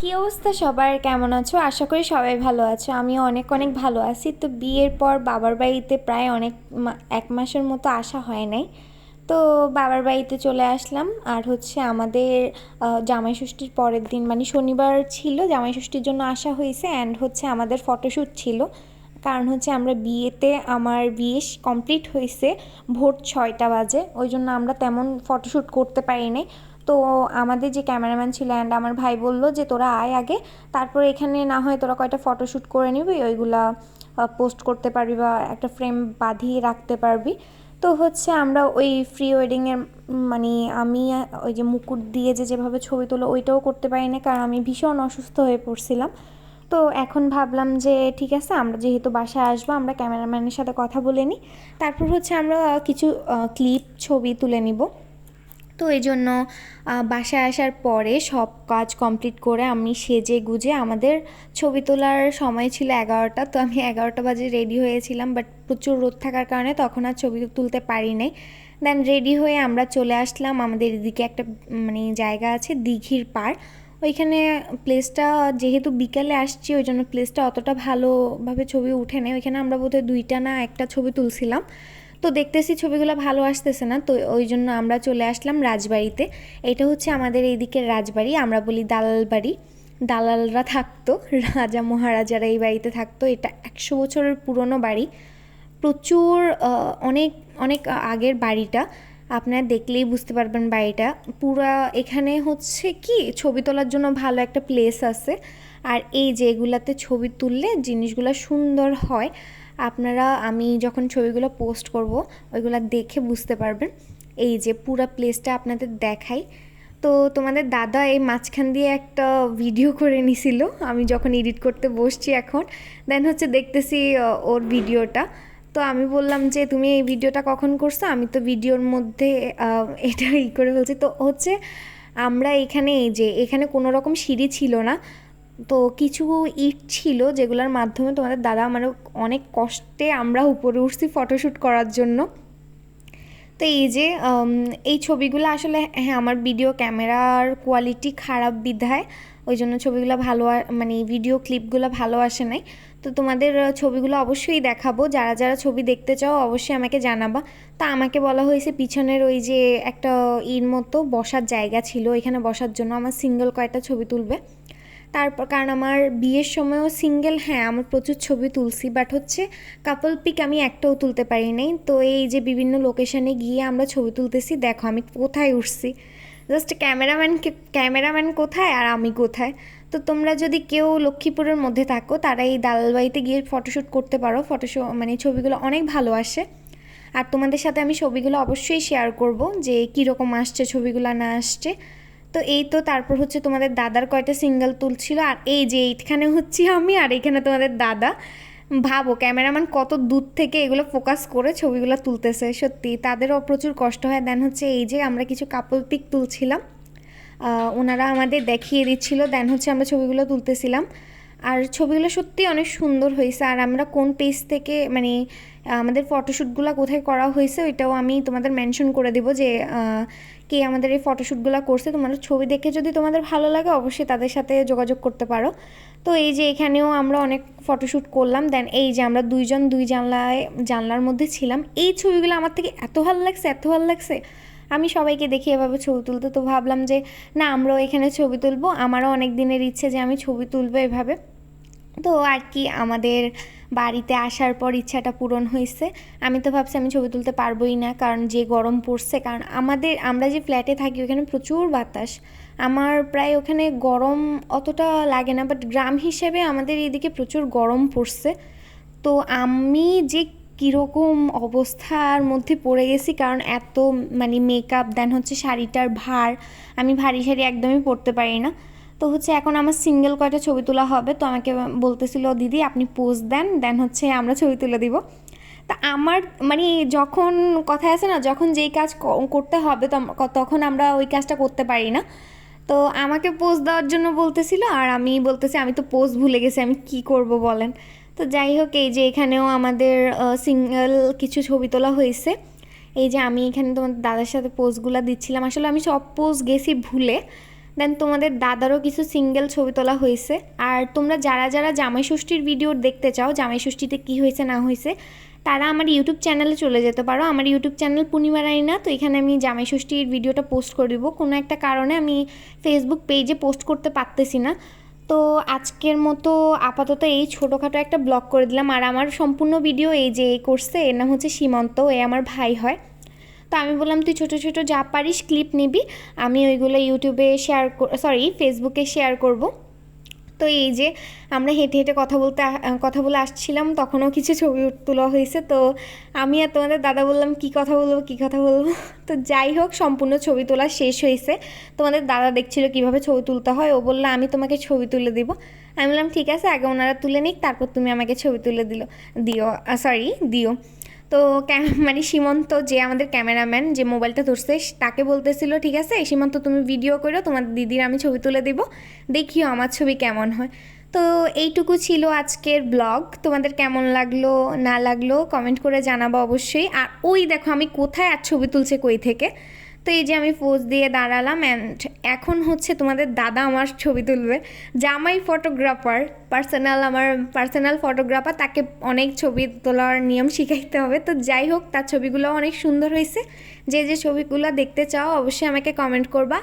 কি অবস্থা? সবার কেমন আছো? আশা করি সবাই ভালো আছো। আমিও অনেক অনেক ভালো আছি। তো বিয়ের পর বাবার বাড়িতে প্রায় অনেক এক মাসের মতো আসা হয় নাই। তো বাবার বাড়িতে চলে আসলাম। আর হচ্ছে আমাদের জামাই ষষ্ঠীর পরের দিন মানে শনিবার ছিল, জামাই ষষ্ঠীর জন্য আসা হয়েছে। অ্যান্ড হচ্ছে আমাদের ফটোশ্যুট ছিল। কারণ হচ্ছে আমরা বিয়েতে, আমার বিয়ে কমপ্লিট হয়েছে ভোর ছয়টা বাজে। ওই জন্য আমরা তেমন ফটোশ্যুট করতে পারিনি তো আমাদের যে ক্যামেরাম্যান ছিল অ্যান্ড আমার ভাই বলল যে, তোরা আয় আগে, তারপরে এখানে না হয় তোরা কয়টা ফটোশ্যুট করে নিবি, ওইগুলা পোস্ট করতে পারবি বা একটা ফ্রেম বাঁধিয়ে রাখতে পারবি। তো হচ্ছে আমরা ওই প্রি ওয়েডিংয়ের মানে আমি, ওই যে মুকুট দিয়ে যে যেভাবে ছবি তোলো, ওইটাও করতে পারি না কারণ আমি ভীষণ অসুস্থ হয়ে পড়ছিলাম। তো এখন ভাবলাম যে, ঠিক আছে, আমরা যেহেতু বাসায় আসব, আমরা ক্যামেরাম্যানের সাথে কথা বলে নিই। তারপর হচ্ছে আমরা কিছু ক্লিপ ছবি তুলে নিব। তো এই জন্য বাসায় আসার পরে সব কাজ কমপ্লিট করে আমি সেজে গুজে আমাদের ছবি তোলার সময় ছিল এগারোটা, তো আমি এগারোটা বাজে রেডি হয়েছিলাম বাট প্রচুর রোদ থাকার কারণে তখন আর ছবি তুলতে পারি নাই। দেন রেডি হয়ে আমরা চলে আসলাম আমাদের এদিকে একটা মানে জায়গা আছে দিঘির পাড়। ওইখানে প্লেসটা যেহেতু বিকালে আসছি ওই জন্য প্লেসটা অতটা ভালোভাবে ছবি উঠে নেই। ওইখানে আমরা বোধহয় দুইটা না একটা ছবি তুলছিলাম। তো দেখতেছি ছবিগুলো ভালো আসতেছে না, তো ওই জন্য আমরা চলে আসলাম রাজবাড়িতে। এটা হচ্ছে আমাদের এইদিকের রাজবাড়ি, আমরা বলি দালাল বাড়ি দালালরা থাকতো, রাজা মহারাজারা এই বাড়িতে থাকতো। এটা একশো বছরের পুরনো বাড়ি। প্রচুর অনেক অনেক আগের বাড়িটা। আপনারা দেখলেই বুঝতে পারবেন বাড়িটা। পুরা এখানে হচ্ছে কি, ছবি তোলার জন্য ভালো একটা প্লেস আছে। আর এই যে এগুলাতে ছবি তুললে জিনিসগুলো সুন্দর হয়, আপনারা আমি যখন ছবিগুলো পোস্ট করব, ওইগুলো দেখে বুঝতে পারবেন। এই যে পুরা প্লেসটা আপনাদের দেখাই। তো তোমাদের দাদা এই মাঝখান দিয়ে একটা ভিডিও করে নিছিল, আমি যখন এডিট করতে বসছি এখন দেন হচ্ছে দেখতেছি ওর ভিডিওটা তো আমি বললাম যে, তুমি এই ভিডিওটা কখন করছ? আমি তো ভিডিওর মধ্যে এটা ই করে ফেলছি। তো হচ্ছে আমরা এখানে এই যে, এখানে কোনো রকম সিঁড়ি ছিল না। তো কিছু ইট ছিল যেগুলোর মাধ্যমে তোমাদের দাদা মানে অনেক কষ্টে আমরা উপরে উঠছি ফটোশ্যুট করার জন্য। তো এই যে এই ছবিগুলো আসলে হ্যাঁ আমার ভিডিও ক্যামেরার কোয়ালিটি খারাপ বিধায়, ওই জন্য ছবিগুলো ভালো মানে ভিডিও ক্লিপগুলো ভালো আসে নাই। তো তোমাদের ছবিগুলো অবশ্যই দেখাবো, যারা যারা ছবি দেখতে চাও অবশ্যই আমাকে জানাবা। তা আমাকে বলা হয়েছে পিছনের ওই যে একটা ইর মতো বসার জায়গা ছিল, এখানে বসার জন্য আমার সিঙ্গেল কয়েকটা ছবি তুলবে। তারপর, কারণ আমার বিয়ের সময়ও সিঙ্গেল হ্যাঁ আমার প্রচুর ছবি তুলছি বাট হচ্ছে কাপল পিক আমি একটাও তুলতে পারি নাই। তো এই যে বিভিন্ন লোকেশানে গিয়ে আমরা ছবি তুলতেছি, দেখো আমি কোথায় উঠছি। জাস্ট ক্যামেরাম্যান ক্যামেরাম্যান কোথায় আর আমি কোথায়? তো তোমরা যদি কেউ লক্ষ্মীপুরের মধ্যে থাকো, তারা এই দালালবাড়িতে গিয়ে ফটোশ্যুট করতে পারো। ফটোশ্যুট মানে ছবিগুলো অনেক ভালো আসে। আর তোমাদের সাথে আমি ছবিগুলো অবশ্যই শেয়ার করব যে কীরকম আসছে, ছবিগুলো না আসছে। তো এই তো তারপর হচ্ছে তোমাদের দাদার কয়টা সিঙ্গেল তুলছিল, আর এই যে এইখানে হচ্ছে আমি, আর এইখানে তোমাদের দাদা। ভাবো, ক্যামেরাম্যান কত দূর থেকে এগুলো ফোকাস করে ছবিগুলো তুলতেছে, সত্যি। তাদেরও প্রচুর কষ্ট হয়। দেন হচ্ছে এই যে আমরা কিছু কাপল পিক তুলছিলাম ওনারা আমাদের দেখিয়ে দিচ্ছিল। দেন হচ্ছে আমরা ছবিগুলো তুলতেছিলাম। আর ছবিগুলো সত্যি অনেক সুন্দর হয়েছে। আর আমরা কোন পেজ থেকে মানে আমাদের ফটোশ্যুটগুলো কোথায় করা হয়েছে ওইটাও আমি তোমাদের মেনশন করে দেবো যে কে আমাদের এই ফটোশ্যুটগুলো করছে। তোমাদের ছবি দেখে যদি তোমাদের ভালো লাগে, অবশ্যই তাদের সাথে যোগাযোগ করতে পারো। তো এই যে এখানেও আমরা অনেক ফটোশ্যুট করলাম। দেন এই যে আমরা দুইজন দুই জানলায়, জানলার মধ্যে ছিলাম। এই ছবিগুলো আমার থেকে এত ভালো লাগছে, এত ভালো লাগছে। আমি সবাইকে দেখি এভাবে ছবি তুলতে, তো ভাবলাম যে, না, আমরাও এখানে ছবি তুলবো। আমারও অনেক দিনের ইচ্ছে যে আমি ছবি তুলবো এভাবে। তো আর কি, আমাদের বাড়িতে আসার পর ইচ্ছাটা পূরণ হয়েছে। আমি তো ভাবছি আমি ছবি তুলতে পারবোই না, কারণ যে গরম পড়ছে, কারণ আমাদের, আমরা যে ফ্ল্যাটে থাকি ওখানে প্রচুর বাতাস। আমার প্রায় ওখানে গরম অতটা লাগে না বাট গ্রাম হিসেবে আমাদের এদিকে প্রচুর গরম পড়ছে। তো আমি যে কীরকম অবস্থার মধ্যে পড়ে গেছি, কারণ এত মানে মেকআপ দেন হচ্ছে শাড়িটার ভার, আমি ভারী শাড়ি একদমই পরতে পারি না। তো হচ্ছে এখন আমার সিঙ্গেল কয়টা ছবি তোলা হবে? তো আমাকে বলতেছিল, দিদি, আপনি পোজ দেন দেন হচ্ছে আমরা ছবি তুলে দিব। তা আমার মানে যখন কথা আছে না, যখন যেই কাজ করতে হবে তখন আমরা ওই কাজটা করতে পারি না। তো আমাকে পোজ দেওয়ার জন্য বলতেছিল, আর আমি বলতেছি, আমি তো পোজ ভুলে গেছি, আমি কি করব বলেন? তো যাই হোক, এই যে এখানেও আমাদের সিঙ্গেল কিছু ছবি তোলা হয়েছে। এই যে আমি এখানে তোমার দাদার সাথে পোস্টগুলো দিচ্ছিলাম। আসলে আমি সব পোজ গেছি ভুলে দেন তোমাদের দাদারও কিছু সিঙ্গেল ছবি তোলা হয়েছে। আর তোমরা যারা যারা জামাই ষষ্ঠীর ভিডিও দেখতে চাও, জামাই ষষ্ঠীতে কী হয়েছে, না হয়েছে, তারা আমার ইউটিউব চ্যানেলে চলে যেতে পারো। আমার ইউটিউব চ্যানেল পূর্ণিমা রাইনা তো এখানে আমি জামাই ষষ্ঠীর ভিডিওটা পোস্ট করে দিব। কোনো একটা কারণে আমি ফেসবুক পেজে পোস্ট করতে পারতেছি না। তো আজকের মতো আপাতত এই ছোটোখাটো একটা ব্লগ করে দিলাম। আর আমার সম্পূর্ণ ভিডিও এই যে এই করছে এর নাম হচ্ছে সীমন্ত, এ আমার ভাই হয়। তো আমি বললাম, তুই ছোটো ছোটো যা পারিস ক্লিপ নিবি, আমি ওইগুলো ইউটিউবে শেয়ার সরি ফেসবুকে শেয়ার করব। তো এই যে আমরা হেঁটে হেঁটে কথা বলতে কথা বলে আসছিলাম, তখনও কিছু ছবি তোলা হয়েছে। তো আমি আর তোমাদের দাদা বললাম, কি কথা বলব, কি কথা বলব? তো যাই হোক, সম্পূর্ণ ছবি তোলা শেষ হয়েছে। তোমাদের দাদা দেখছিল কীভাবে ছবি তুলতে হয়, ও বলল, আমি তোমাকে ছবি তুলে দিব। আমি বললাম, ঠিক আছে, আগে ওনারা তুলে নিক, তারপর তুমি আমাকে ছবি তুলে দিল, দিও সরি দিও। তো মানে সীমন্ত যে আমাদের ক্যামেরাম্যান যে মোবাইলটা ধরছে তাকে বলতেছিল, ঠিক আছে, সীমন্ত, তুমি ভিডিও করো, তোমার দিদির আমি ছবি তুলে দেবো, দেখিও আমার ছবি কেমন হয়। তো এইটুকু ছিল আজকের ব্লগ। তোমাদের কেমন লাগল, না লাগল কমেন্ট করে জানাব অবশ্যই। আর ওই দেখো আমি কোথায় আর ছবি তুলছে কই থেকে? এই যে আমি পোজ দিয়ে দাঁড়ালাম অ্যান্ড এখন হচ্ছে তোমাদের দাদা আমার ছবি তুলবে। জামাই ফটোগ্রাফার পার্সোনাল আমার পার্সোনাল ফটোগ্রাফার তাকে অনেক ছবি তোলার নিয়ম শিখাইতে হবে। তো যাই হোক, তার ছবিগুলো অনেক সুন্দর হয়েছে যে যে ছবিগুলো দেখতে চাও, অবশ্যই আমাকে কমেন্ট করবা।